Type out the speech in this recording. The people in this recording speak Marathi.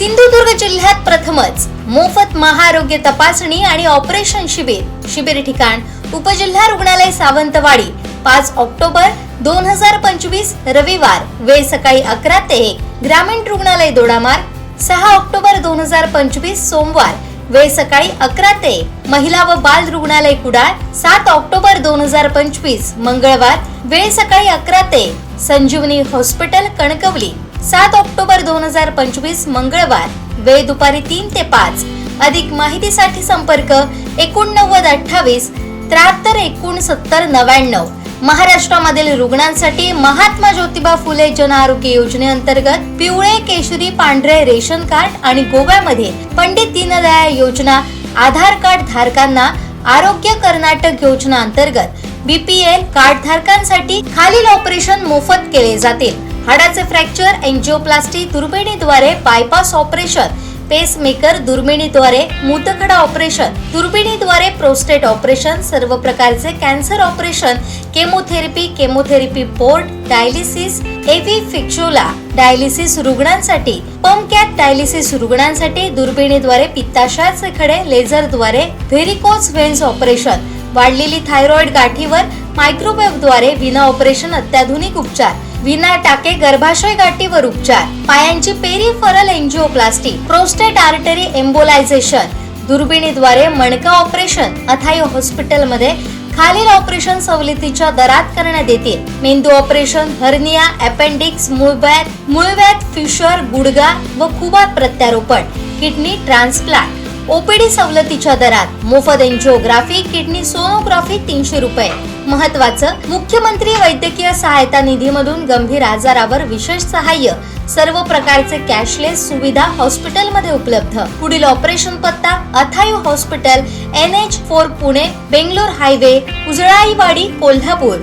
सिंधुदुर्ग जिल्ह्यात प्रथमच मोफत महाआरोग्य तपासणी आणि ऑपरेशन शिबिर. शिबिर ठिकाण उपजिल्हा रुग्णालय सावंतवाडी. पाच ऑक्टोबर दोन हजार पंचवीस रविवार वेळ सकाळी अकरा ते एक ग्रामीण रुग्णालय दोडामार्ग. सहा ऑक्टोबर दोन हजार पंचवीस सोमवार वेळ सकाळी अकरा ते महिला व बाल रुग्णालय कुडाळ. सात ऑक्टोबर दोन हजार पंचवीस मंगळवार वेळ सकाळी अकरा ते संजीवनी हॉस्पिटल कणकवली. सात ऑक्टोबर दोन हजार पंचवीस मंगळवार. वेळ दुपारी तीन ते पाच. अधिक माहितीसाठी संपर्क एकोणनव्वद अठ्ठावीस त्र्याहत्तर एकोणसत्तर नव्याण्णव. महाराष्ट्रामधील रुग्णांसाठी महात्मा ज्योतिबा फुले जन आरोग्य योजनेअंतर्गत पिवळे केशरी पांढरे रेशन कार्ड आणि गोव्यामध्ये पंडित दीनदयाळ योजना आधार कार्ड धारकांना आरोग्य कर्नाटक योजना अंतर्गत बीपीएल कार्ड धारकांसाठी खालील ऑपरेशन मोफत केले जातील. हाडाचे फ्रॅक्चर एन्जिओप्लास्टी दुर्बिणीद्वारे बायपास ऑपरेशन पेसमेकर दुर्बिणीद्वारे मूतखडा ऑपरेशन दुर्बिणीद्वारे प्रोस्टेट ऑपरेशन सर्व प्रकारचे cancer operation chemotherapy chemotherapy port dialysis AV fistula dialysis रुग्णांसाठी पंपकॅप डायलिसिस रुग्णांसाठी दुर्बिणीद्वारे पित्ताशयाचे खडे लेझरद्वारे व्हेरिकोज व्हेन्स ऑपरेशन वाढलेली थायरॉइड गाठीवर मायक्रोवेव्हद्वारे विना ऑपरेशन अत्याधुनिक उपचार. विना टाके गर्भाशय गाठीवर उपचार. पायांची peripheral angioplasty prostate artery embolisation दुर्बिणीद्वारे मणका ऑपरेशन अथायो हॉस्पिटलमध्ये खालील ऑपरेशन सवलतीच्या दरात करण्यात येतील. मेंदू ऑपरेशन हर्निया अपेंडिक्स मुळव्यात मुळव्यात फिशर गुडगा व खुबा प्रत्यारोपण किडनी ट्रान्सप्लांट. ओपीडी सवलतीच्या दरात मोफत एन्जिओग्राफी किडनी सोनोग्राफी तीनशे रुपये. महत्वाचं मुख्यमंत्री वैद्यकीय सहायता निधीमधून गंभीर आजारावर विशेष सहाय्य. सर्व प्रकारचे कॅशलेस सुविधा हॉस्पिटलमध्ये उपलब्ध. पुढील ऑपरेशन पत्ता Athayu hospital N H four Pune Bangalore highway Ujalaiwadi Kolhapur.